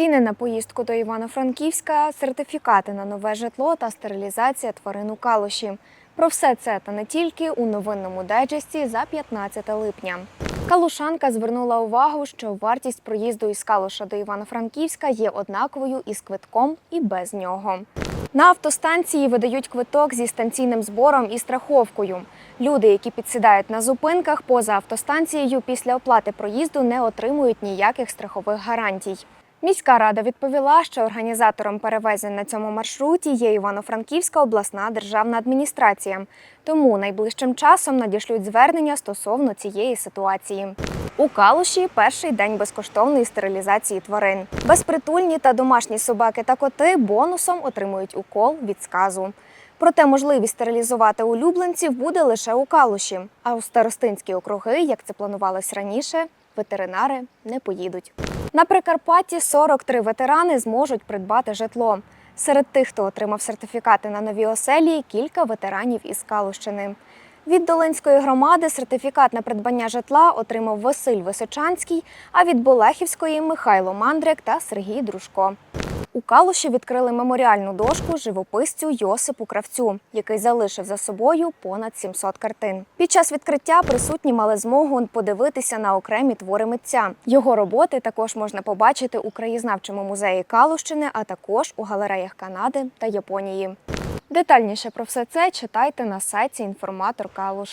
Ціни на поїздку до Івано-Франківська, сертифікати на нове житло та стерилізація тварин у Калуші. Про все це та не тільки у новинному дайджесті за 15 липня. Калушанка звернула увагу, що вартість проїзду із Калуша до Івано-Франківська є однаковою із квитком і без нього. На автостанції видають квиток зі станційним збором і страховкою. Люди, які підсідають на зупинках поза автостанцією після оплати проїзду, не отримують ніяких страхових гарантій. Міська рада відповіла, що організатором перевезень на цьому маршруті є Івано-Франківська обласна державна адміністрація. Тому найближчим часом надішлють звернення стосовно цієї ситуації. У Калуші перший день безкоштовної стерилізації тварин. Безпритульні та домашні собаки та коти бонусом отримують укол від сказу. Проте можливість стерилізувати улюбленців буде лише у Калуші. А у старостинські округи, як це планувалось раніше, ветеринари не поїдуть. На Прикарпатті 43 ветерани зможуть придбати житло. Серед тих, хто отримав сертифікати на нові оселі, кілька ветеранів із Калущини. Від Долинської громади сертифікат на придбання житла отримав Василь Височанський, а від Болехівської Михайло Мандрик та Сергій Дружко. У Калуші відкрили меморіальну дошку живописцю Йосипу Кравцю, який залишив за собою понад 700 картин. Під час відкриття присутні мали змогу подивитися на окремі твори митця. Його роботи також можна побачити у краєзнавчому музеї Калущини, а також у галереях Канади та Японії. Детальніше про все це читайте на сайті інформатор Калуш.